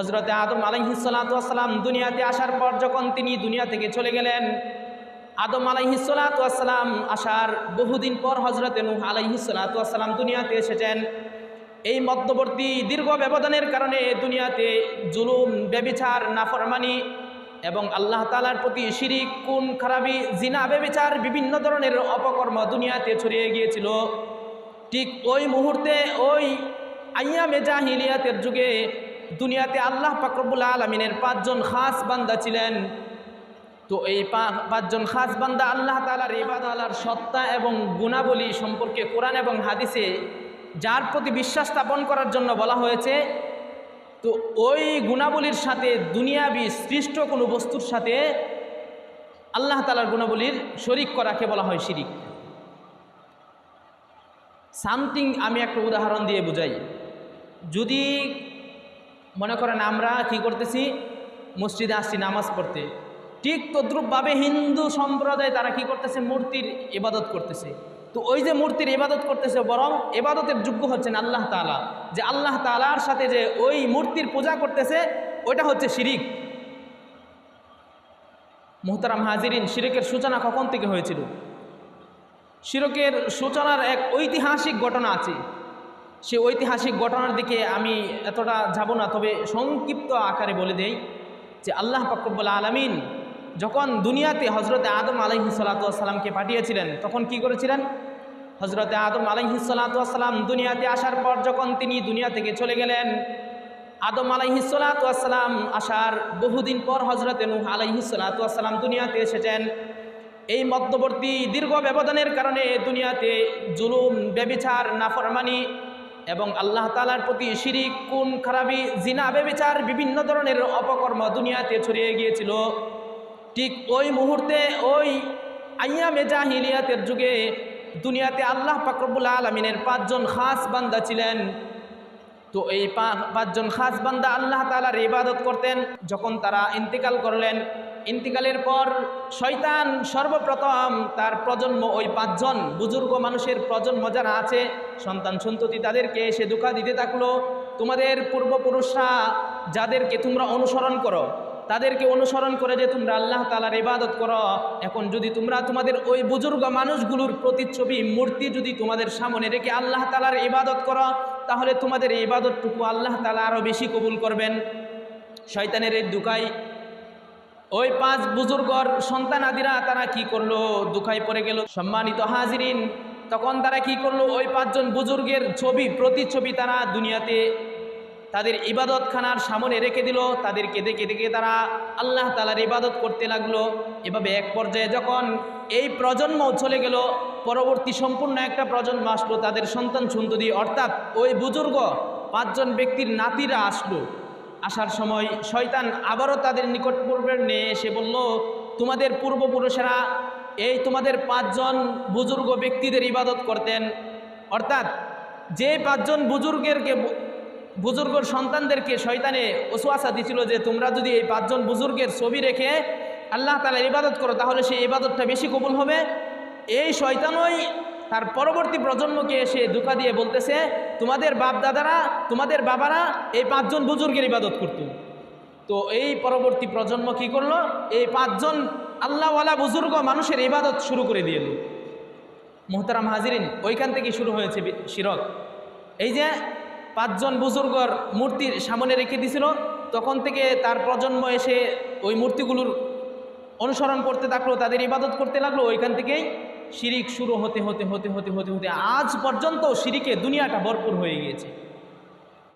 হজরতে আদম আলাইহিসালাম দুনিয়াতে আসার পর যখন তিনি দুনিয়া থেকে চলে গেলেন, আদম আলাইহিসালাম আসার বহুদিন পর হজরতে নূহ আলাইহিসালাম দুনিয়াতে এসেছেন। এই মধ্যবর্তী দীর্ঘ ব্যবধানের কারণে দুনিয়াতে জুলুম, ব্যবিচার, নাফরমানি এবং আল্লাহ তালার প্রতি শিরিক কুন খারাপি, জিনা, ব্যবিচার বিভিন্ন ধরনের অপকর্ম দুনিয়াতে ছড়িয়ে গিয়েছিল। ঠিক ওই মুহূর্তে ওই আইয়ামে জাহিলিয়াতের যুগে দুনিয়াতে আল্লাহ পাকরবুল আলমিনের পাঁচজন খাস বান্দা ছিলেন। তো এই পাঁচজন খাস বান্দা আল্লাহ তালার ইবাদ আল্লাহর সত্তা এবং গুণাবলী সম্পর্কে কোরআন এবং হাদিসে যার প্রতি বিশ্বাস স্থাপন করার জন্য বলা হয়েছে, তো ওই গুণাবলীর সাথে দুনিয়াবি সৃষ্ট কোনো বস্তুর সাথে আল্লাহ তালার গুণাবলীর শরিক করাকে বলা হয় শিরিক। সামথিং আমি একটা উদাহরণ দিয়ে বুঝাই। যদি মনে করেন আমরা কি করতেছি? মসজিদে আসছি, নামাজ পড়তে। ঠিক তদ্রুপভাবে হিন্দু সম্প্রদায় তারা কি করতেছে? মূর্তির ইবাদত করতেছে। তো ওই যে মূর্তির ইবাদত করতেছে, বরং এবাদতের যোগ্য হচ্ছেন আল্লাহ তালা যে আল্লাহ তালার সাথে যে ওই মূর্তির পূজা করতেছে, ওইটা হচ্ছে শিরিক। মোহতারাম হাজিরিন, শিরিকের সূচনা কখন থেকে হয়েছিল? শিরকের সূচনার এক ঐতিহাসিক ঘটনা আছে। সে ঐতিহাসিক ঘটনার দিকে আমি এতটা যাব না, তবে সংক্ষিপ্ত আকারে বলে দেই যে আল্লাহ পাকব্বুল আলমিন যখন দুনিয়াতে হজরতে আদম আলহি পাঠিয়েছিলেন, তখন কি করেছিলেন? হজরতে আদম আলহি দুনিয়াতে আসার পর যখন তিনি দুনিয়া থেকে চলে গেলেন, আদম আলাইহি সালাতাম আসার বহুদিন পর হজরতে নূহ আলাইহি দুনিয়াতে এসেছেন। এই মধ্যবর্তী দীর্ঘ ব্যবধানের কারণে দুনিয়াতে জুলুম ব্যবিচার নাফরমানি এবং আল্লাহ তালার প্রতি শিরিক কুন খারাপি, জিনা, ব্যবিচার বিভিন্ন ধরনের অপকর্ম দুনিয়াতে ছড়িয়ে গিয়েছিল। ঠিক ওই মুহূর্তে, ওই আইয়ামে জাহিলিয়াতের যুগে দুনিয়াতে আল্লাহ পাকরবুল আলমিনের পাঁচজন খাস বান্দা ছিলেন। তো এই পাঁচজন খাস বান্দা আল্লাহ তালার ইবাদত করতেন, যখন তারা ইন্তিকাল করলেন। ইন্তিকালের পর শয়তান সর্বপ্রথম তার প্রজন্ম, ওই পাঁচজন বুজুর্গ মানুষের প্রজন্ম যারা আছে, সন্তান সন্ততি তাদেরকে এসে দুঃখা দিতে থাকল। তোমাদের পূর্বপুরুষরা যাদেরকে তোমরা অনুসরণ করো, তাদেরকে অনুসরণ করে যে তোমরা আল্লাহ তালার ইবাদত করো। এখন যদি তোমরা তোমাদের ওই বুজুর্গ মানুষগুলোর প্রতিচ্ছবি, মূর্তি যদি তোমাদের সামনে রেখে আল্লাহ তালার ইবাদত করো, তাহলে তোমাদের এই ইবাদতটুকু আল্লাহ তালা আরও বেশি কবুল করবেন। শয়তানের এই দুকাই ওই পাঁচ বুজুর্গর সন্তান আদিরা তারা কি করল? দুখাই পড়ে গেল। সম্মানিত হাজিরিন, তখন তারা কি করল? ওই পাঁচজন বুজুর্গের ছবি, প্রতিচ্ছবি তারা দুনিয়াতে তাদের ইবাদতখানার সামনে রেখে দিল। তাদেরকে দেখে দেখে তারা আল্লাহ তালার ইবাদত করতে লাগল। এভাবে এক পর্যায়ে যখন এই প্রজন্ম চলে গেল, পরবর্তী সম্পূর্ণ একটা প্রজন্ম আসলো, তাদের সন্তান সন্ততি অর্থাৎ ওই বুজুর্গ পাঁচজন ব্যক্তির নাতিরা আসলো। আসার সময় শয়তান আবারও তাদের নিকট পূর্বের নিয়ে এসে বলল, তোমাদের পূর্বপুরুষেরা এই তোমাদের পাঁচজন বুজুর্গ ব্যক্তিদের ইবাদত করতেন। অর্থাৎ যে পাঁচজন বুজুর্গেরকে বুজুর্গর সন্তানদেরকে শয়তানে ওসুয়াশা দিছিল যে তোমরা যদি এই পাঁচজন বুজুর্গের ছবি রেখে আল্লাহ তালা ইবাদত করো, তাহলে সেই ইবাদতটা বেশি কবুল হবে। এই শয়তানই তার পরবর্তী প্রজন্মকে এসে দুঃখা দিয়ে বলতেছে, তোমাদের বাপ দাদারা তোমাদের বাবারা এই পাঁচজন বুজুর্গের ইবাদত করত। তো এই পরবর্তী প্রজন্ম কি করল? এই পাঁচজন আল্লাহওয়ালা বুজুর্গ মানুষের ইবাদত শুরু করে দিয়ে এলো মোহতারাম হাজিরিন, ওইখান থেকে শুরু হয়েছে শিরক এই যে পাঁচজন বুজুর্গর মূর্তির সামনে রেখে দিছিল, তখন থেকে তার প্রজন্ম এসে ওই মূর্তিগুলোর অনুসরণ করতে থাকল, তাদের ইবাদত করতে লাগল, ওইখান থেকেই শিরিক শুরু হতে হতে হতে হতে হতে হতে আজ পর্যন্ত শিরিকে দুনিয়াটা ভরপুর হয়ে গিয়েছে।